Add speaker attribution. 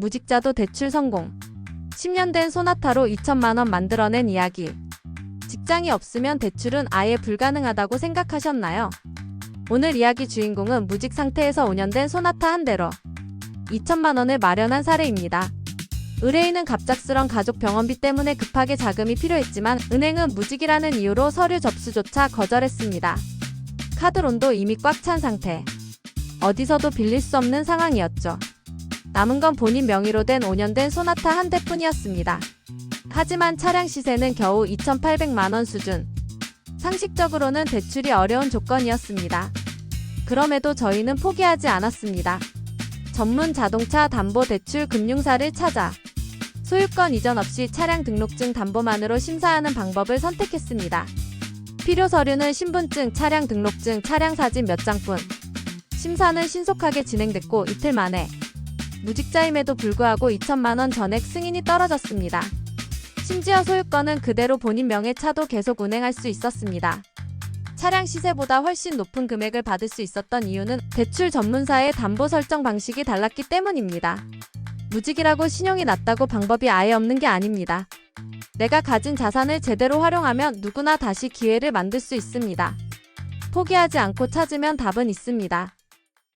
Speaker 1: 무직자도 대출 성공. 10년 된 소나타로 2천만 원 만들어낸 이야기. 직장이 없으면 대출은 아예 불가능하다고 생각하셨나요? 오늘 이야기 주인공은 무직 상태에서 5년 된 소나타 한 대로 2천만 원을 마련한 사례입니다. 의뢰인은 갑작스런 가족 병원비 때문에 급하게 자금이 필요했지만 은행은 무직이라는 이유로 서류 접수조차 거절했습니다. 카드론도 이미 꽉 찬 상태. 어디서도 빌릴 수 없는 상황이었죠. 남은 건 본인 명의로 된 5년 된 소나타 한 대뿐이었습니다. 하지만 차량 시세는 겨우 2,800만 원 수준. 상식적으로는 대출이 어려운 조건이었습니다. 그럼에도 저희는 포기하지 않았습니다. 전문 자동차 담보 대출 금융사를 찾아 소유권 이전 없이 차량 등록증 담보만으로 심사하는 방법을 선택했습니다. 필요 서류는 신분증, 차량 등록증, 차량 사진 몇 장뿐. 심사는 신속하게 진행됐고 이틀 만에 무직자임에도 불구하고 2천만 원 전액 승인이 떨어졌습니다. 심지어 소유권은 그대로 본인 명의 차도 계속 운행할 수 있었습니다. 차량 시세보다 훨씬 높은 금액을 받을 수 있었던 이유는 대출 전문사의 담보 설정 방식이 달랐기 때문입니다. 무직이라고 신용이 낮다고 방법이 아예 없는 게 아닙니다. 내가 가진 자산을 제대로 활용하면 누구나 다시 기회를 만들 수 있습니다. 포기하지 않고 찾으면 답은 있습니다.